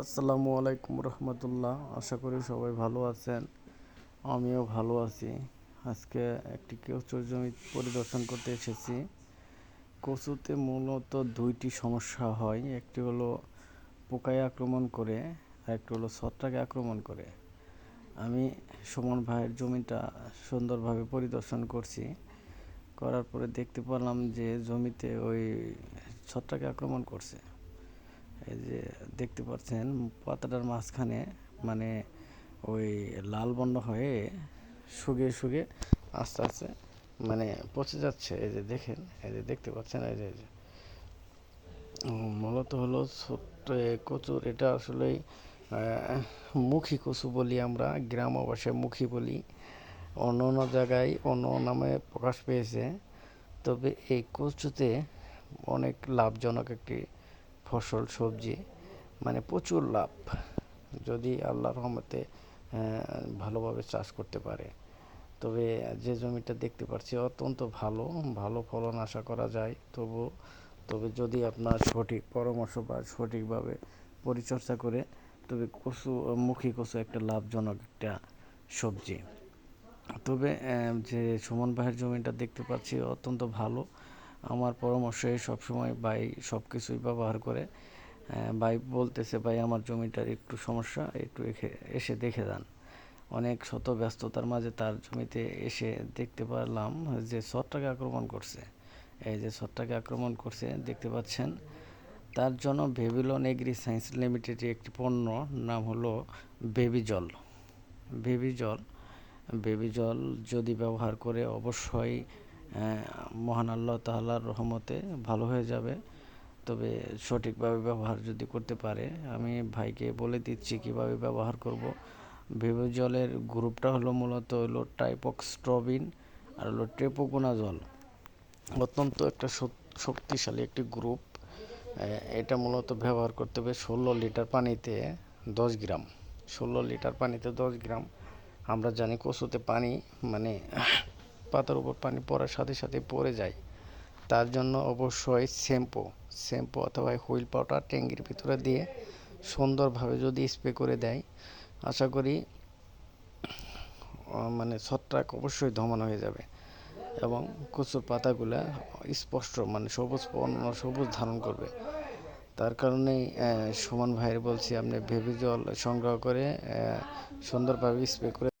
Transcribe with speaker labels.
Speaker 1: আসসালামু আলাইকুম রহমতুল্লাহ। আশা করি সবাই ভালো আছেন। আমিও ভালো আছি। আজকে একটি কচুর জমি পরিদর্শন করতে এসেছি। কচুতে মূলত দুইটি সমস্যা হয়। একটি হলো পোকায় আক্রমণ করে, আর একটি হলো ছত্রাকে আক্রমণ করে। আমি সুমন ভাইয়ের জমিটা সুন্দরভাবে পরিদর্শন করছি। করার পরে দেখতে পেলাম যে জমিতে ওই ছত্রাকে আক্রমণ করছে। এই যে দেখতে পাচ্ছেন পাতাটার মাঝখানে মানে ওই লাল বর্ণ হয়ে শুকিয়ে শুকিয়ে আস্তে আস্তে মানে পচে যাচ্ছে। এই যে দেখেন, এই যে দেখতে পাচ্ছেন, এই যে এই যে। মূলত হলো ছোট্ট কচুর, এটা আসলেই মুখী কচু বলি আমরা, গ্রাম ভাষায় মুখী বলি। অন্য অন্য জায়গায় অন্য নামে প্রকাশ পেয়েছে। তবে এই কচুতে অনেক লাভজনক একটি ফসল, সবজি মানে প্রচুর লাভ যদি আল্লাহর রহমতে ভালোভাবে চাষ করতে পারে। তবে যে জমিটা দেখতে পাচ্ছি অত্যন্ত ভালো ভালো ফলন আশা করা যায়। তবু, তবে যদি আপনার সঠিক পরামর্শ বা সঠিকভাবে পরিচর্যা করে, তবে কচু, মুখী কচু একটা লাভজনক একটা সবজি। তবে যে সুমন ভাইয়ের জমিটা দেখতে পাচ্ছি অত্যন্ত ভালো। আমার পরামর্শে সবসময় ভাই সব কিছুই ব্যবহার করে। আহ, ভাই বলতেছে ভাই আমার জমিটার একটু সমস্যা একটু এসে দেখে যান অনেক শত ব্যস্ততার মাঝে তার জমিতে এসে দেখতে পারলাম যে ছত্রাকে আক্রমণ করছে। এই যে ছত্রাকে আক্রমণ করছে দেখতে পাচ্ছেন তার জন্য ভেবিলন এগ্রি সায়েন্স লিমিটেডের একটি পণ্য নাম হলো বেবি জল বেবি জল বেবি জল যদি ব্যবহার করে অবশ্যই মহান আল্লাহ তাআলার রহমতে ভালো হয়ে যাবে। তবে সঠিকভাবে ব্যবহার যদি করতে পারে, আমি ভাইকে বলে দিচ্ছি কীভাবে ব্যবহার করব। বেবি জলের গ্রুপটা হলো মূলত হলো টাইপক্সট্রবিন আর হলো ট্রেপোকোনা জল অত্যন্ত একটা শক্তিশালী একটি গ্রুপ। এটা মূলত ব্যবহার করতে হবে ষোলো লিটার পানিতে দশ গ্রাম। ষোলো লিটার পানিতে দশ গ্রাম। আমরা জানি কচুতে পানি মানে পাতার উপর পানি পড়ার সাথে সাথে পড়ে যায়। তার জন্য অবশ্যই শ্যাম্পু শ্যাম্পু অথবা হুইল পাউডার ট্যাঙ্কির ভিতরে দিয়ে সুন্দরভাবে যদি স্প্রে করে দেয়, আশা করি মানে ছত্রাক অবশ্যই দমন হয়ে যাবে এবং কচুর পাতাগুলা স্পষ্ট মানে সবুজ সবুজ ধারণ করবে। তার কারণেই সুমন ভাইয়ের বলছি, আপনি ভেবি জল সংগ্রহ করে সুন্দরভাবে স্প্রে করে